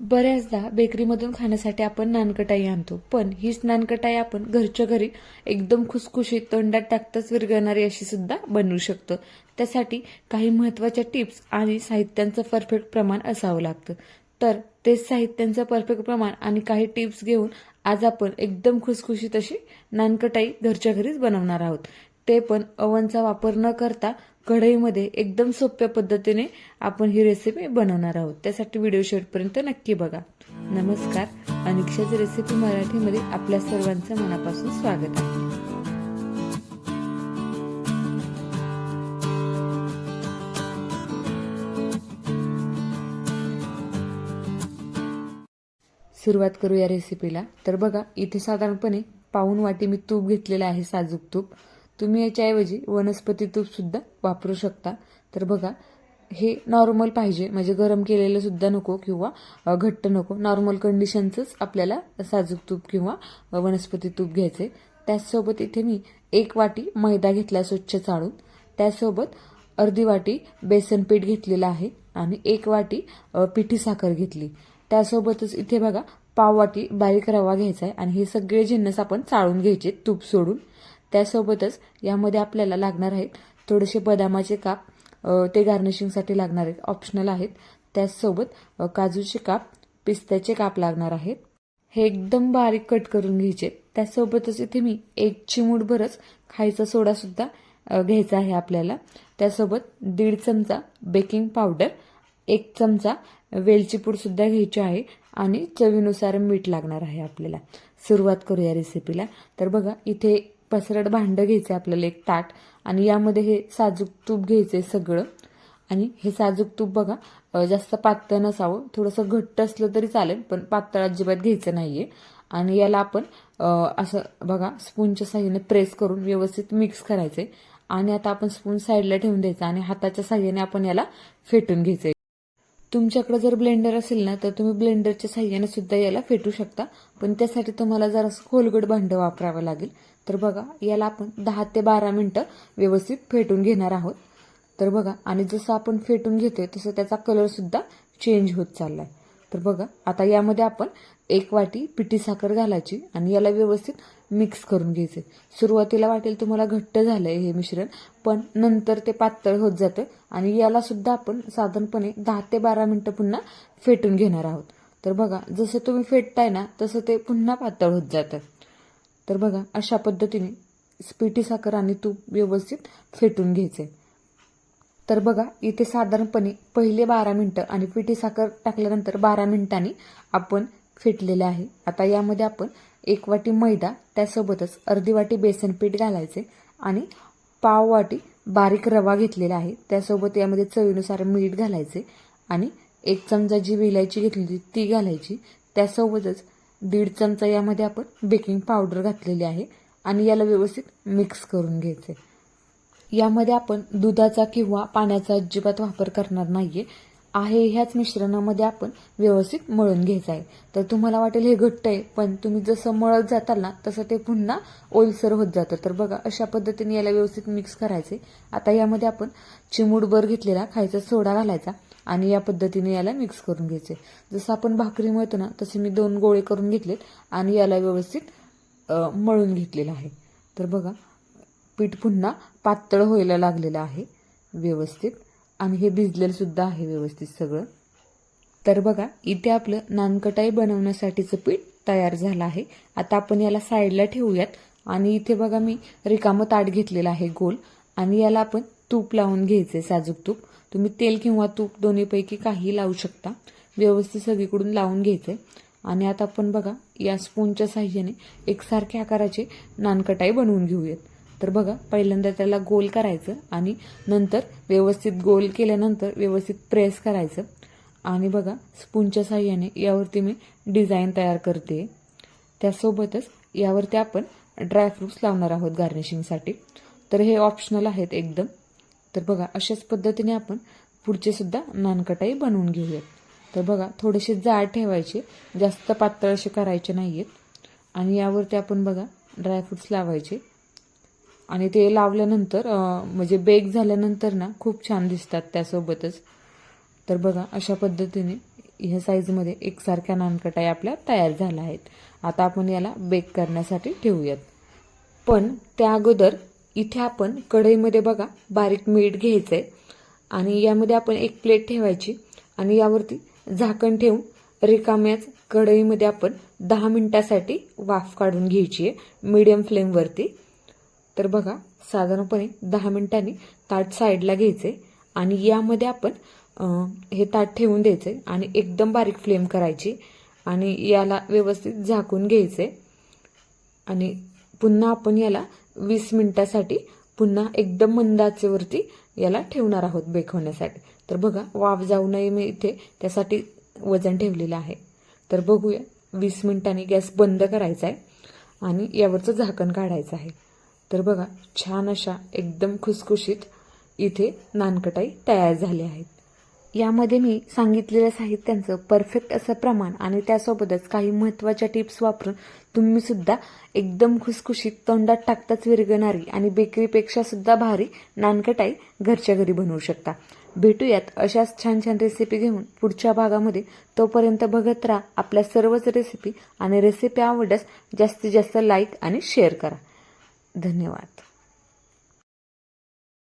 बऱ्याचदा बेकरीमधून खाण्यासाठी आपण नानकटाई आणतो. पण हीच नानकटाई आपण घरच्या घरी एकदम खुसखुशीत तोंडात टाकताच विरघळणारी अशी सुद्धा बनवू शकतो. त्यासाठी काही महत्त्वाच्या टिप्स आणि साहित्यांचं परफेक्ट प्रमाण असावं लागतं. तर तेच साहित्यांचं परफेक्ट प्रमाण आणि काही टिप्स घेऊन आज आपण एकदम खुसखुशीत अशी नानकटाई घरच्या घरीच बनवणार आहोत. ते पण अवनचा वापर न करता कढईमध्ये एकदम सोप्या पद्धतीने आपण ही रेसिपी बनवणार आहोत. त्यासाठी व्हिडिओ शेवटपर्यंत नक्की बघा. नमस्कार. अनिक्षाची रेसिपी मराठीमध्ये आपल्या सर्वांचं मनापासून स्वागत आहे. सुरुवात करू या रेसिपीला तर बघा इथे साधारणपणे पाऊन वाटी मी तूप घेतलेलं आहे साजूक तूप. तुम्ही याच्याऐवजी वनस्पती तूपसुद्धा वापरू शकता. तर बघा हे नॉर्मल पाहिजे. म्हणजे गरम केलेलं सुद्धा नको किंवा घट्ट नको. नॉर्मल कंडिशनचंच आपल्याला साजूक तूप किंवा वनस्पती तूप घ्यायचे त्याचसोबत इथे मी एक वाटी मैदा घेतला स्वच्छ चाळून. त्यासोबत अर्धी वाटी बेसन पीठ घेतलेलं आहे आणि एक वाटी पिठी साखर घेतली. त्यासोबतच इथे बघा पाव वाटी बारीक रवा घ्यायचा आहे आणि हे सगळे जिन्नस आपण चाळून घ्यायचे तूप सोडून. त्यासोबतच यामध्ये आपल्याला लागणार आहेत थोडेसे बदामाचे काप ते गार्निशिंगसाठी लागणार आहेत. ऑप्शनल आहेत. त्याचसोबत काजूचे काप पिस्त्याचे काप लागणार आहेत. हे एकदम बारीक कट करून घ्यायचे. त्यासोबतच इथे मी एक चिमूटभरच खायचा सोडासुद्धा घ्यायचा आहे आपल्याला. त्यासोबत दीड चमचा बेकिंग पावडर एक चमचा वेलची पूड सुद्धा घ्यायची आहे आणि चवीनुसार मीठ लागणार आहे आपल्याला. सुरुवात करूया रेसिपीला तर बघा इथे पसरट भांडं घ्यायचं आहे आपल्याला एक ताट. आणि यामध्ये हे साजूक तूप घ्यायचं आहे सगळं. आणि हे साजूक तूप बघा जास्त पातळ नसावं. थोडंसं घट्ट असलं तरी चालेल पण पातळ अजिबात घ्यायचं नाहीये. आणि याला आपण असं बघा स्पूनच्या साह्याने प्रेस करून व्यवस्थित मिक्स करायचे आणि आता आपण स्पून साईडला ठेवून द्यायचा आणि हाताच्या साह्याने आपण याला फेटून घ्यायचंय. तुमच्याकडे जर ब्लेंडर असेल ना तर तुम्ही ब्लेंडरच्या साह्याने सुद्धा याला फेटू शकता. पण त्यासाठी तुम्हाला जरासं खोलगट भांडं वापरावं लागेल. तर बघा याला आपण दहा ते बारा मिनटं व्यवस्थित फेटून घेणार आहोत. तर बघा आणि जसं आपण फेटून घेतोय तसं त्याचा कलरसुद्धा चेंज होत चाललाय. तर बघा आता यामध्ये आपण एक वाटी पिठी साखर घालायची आणि याला व्यवस्थित मिक्स करून घ्यायचे. सुरुवातीला वाटेल तुम्हाला घट्ट झालंय हे मिश्रण पण नंतर ते पातळ होत जातं आणि याला सुद्धा आपण साधारणपणे दहा ते बारा मिनटं पुन्हा फेटून घेणार आहोत. तर बघा जसं तुम्ही फेटताय ना तसं ते पुन्हा पातळ होत जातं. तर बघा अशा पद्धतीने पिठी साखर आणि तूप व्यवस्थित फेटून घ्यायचे. तर बघा इथे साधारणपणे पहिले बारा मिनटं आणि पिठी साखर टाकल्यानंतर बारा मिनिटांनी आपण फेटलेले आहे. आता यामध्ये आपण एक वाटी मैदा त्यासोबतच अर्धी वाटी बेसन पीठ घालायचे आणि पाव वाटी बारीक रवा घेतलेला आहे. त्यासोबत यामध्ये चवीनुसार मीठ घालायचे आणि एक चमचा जी विलायची घेतली होती ती घालायची. त्यासोबतच दीड चमचा यामध्ये आपण बेकिंग पावडर घातलेली आहे आणि याला व्यवस्थित मिक्स करून घ्यायचे यामध्ये आपण दुधाचा किंवा पाण्याचा अजिबात वापर करणार नाहीये. आहे ह्याच मिश्रणामध्ये आपण व्यवस्थित मळून घ्यायचं आहे तर तुम्हाला वाटेल हे घट्ट आहे पण तुम्ही जसं मळत जाताल ना तसं ते पुन्हा ओलसर होत जातं. तर बघा अशा पद्धतीने याला व्यवस्थित मिक्स करायचे आता यामध्ये आपण चिमूडभर घेतलेला खायचा सोडा घालायचा. आणि या पद्धतीने याला मिक्स करून घ्यायचे. जसं आपण भाकरी मळतो ना तसे मी दोन गोळे करून घेतलेत आणि याला व्यवस्थित मळून घेतलेलं आहे. तर बघा पीठ पुन्हा पातळ व्हायला लागलेलं आहे व्यवस्थित. आणि हे भिजलेलं सुद्धा आहे व्यवस्थित सगळं. तर बघा इथे आपलं नानकटाई बनवण्यासाठीचं पीठ तयार झालं आहे. आता आपण याला साईडला ठेवूयात. आणि इथे बघा मी रिकामं ताट घेतलेलं आहे गोल. आणि याला आपण तूप लावून घ्यायचे साजूक तूप. तुम्ही तेल किंवा तूप दोन्हीपैकी काही लावू शकता. व्यवस्थित सगळीकडून लावून घ्यायचे आणि आता आपण बघा या स्पूनच्या साह्याने एकसारख्या आकाराचे नानकटाई बनवून घेऊयात. तर बघा पहिल्यांदा त्याला गोल करायचं आणि नंतर व्यवस्थित गोल केल्यानंतर व्यवस्थित प्रेस करायचं. आणि बघा स्पूनच्या साह्याने यावरती मी डिझाईन तयार करते. त्यासोबतच यावरती आपण ड्रायफ्रुट्स लावणार आहोत गार्निशिंगसाठी तर हे ऑप्शनल आहेत एकदम. तर बघा अशाच पद्धतीने आपण पुढचे सुद्धा नानकटाई बनवून घेऊयात. तर बघा थोडेसे जाड ठेवायचे जास्त पातळ असे करायचे नाही आहेत आणि यावरती आपण बघा ड्रायफ्रुट्स लावायचे. आणि ते लावल्यानंतर म्हणजे बेक झाल्यानंतर ना खूप छान दिसतात त्यासोबतच. तर बघा अशा पद्धतीने ह्या साईजमध्ये एकसारख्या नानकटाई आपल्या तयार झाल्या आहेत. आता आपण याला बेक करण्यासाठी ठेवूयात. पण त्या अगोदर इथे आपण कढईमध्ये बघा बारीक मीठ घ्यायचं आहे आणि यामध्ये आपण एक प्लेट ठेवायची आणि यावरती झाकण ठेवून रिकाम्याच कढईमध्ये आपण दहा मिनिटासाठी वाफ काढून घ्यायची आहे मीडियम फ्लेमवरती तर बघा साधारणपणे दहा मिनिटांनी ताट साईडला घ्यायचे आणि यामध्ये आपण हे ताट ठेवून द्यायचे आणि एकदम बारीक फ्लेम करायची. आणि याला व्यवस्थित झाकून घ्यायचे आणि पुन्हा आपण याला वीस मिनिटासाठी पुन्हा एकदम मंद आचेवरती याला ठेवणार आहोत बेक होण्यासाठी तर बघा वाफ जाऊ नये मी इथे त्यासाठी वजन ठेवलेलं आहे. तर बघूया वीस मिनिटांनी गॅस बंद करायचा आहे आणि यावरचं झाकण काढायचं आहे. तर बघा छान अशा एकदम खुसखुशीत इथे नानकटाई तयार झाल्या आहेत. यामध्ये मी सांगितलेल्या साहित्यांचं परफेक्ट असं प्रमाण आणि त्यासोबतच काही महत्त्वाच्या टिप्स वापरून तुम्ही सुद्धा एकदम खुसखुशीत तोंडात टाकताच विरगणारी आणि बेकरीपेक्षा सुद्धा भारी नानकटाई घरच्या घरी बनवू शकता. भेटूयात अशाच छान छान रेसिपी घेऊन पुढच्या भागामध्ये. तोपर्यंत बघत राहा आपल्या सर्वच रेसिपी आणि रेसिपी आवडल्यास जास्तीत जास्त लाईक आणि शेअर करा. धन्यवाद.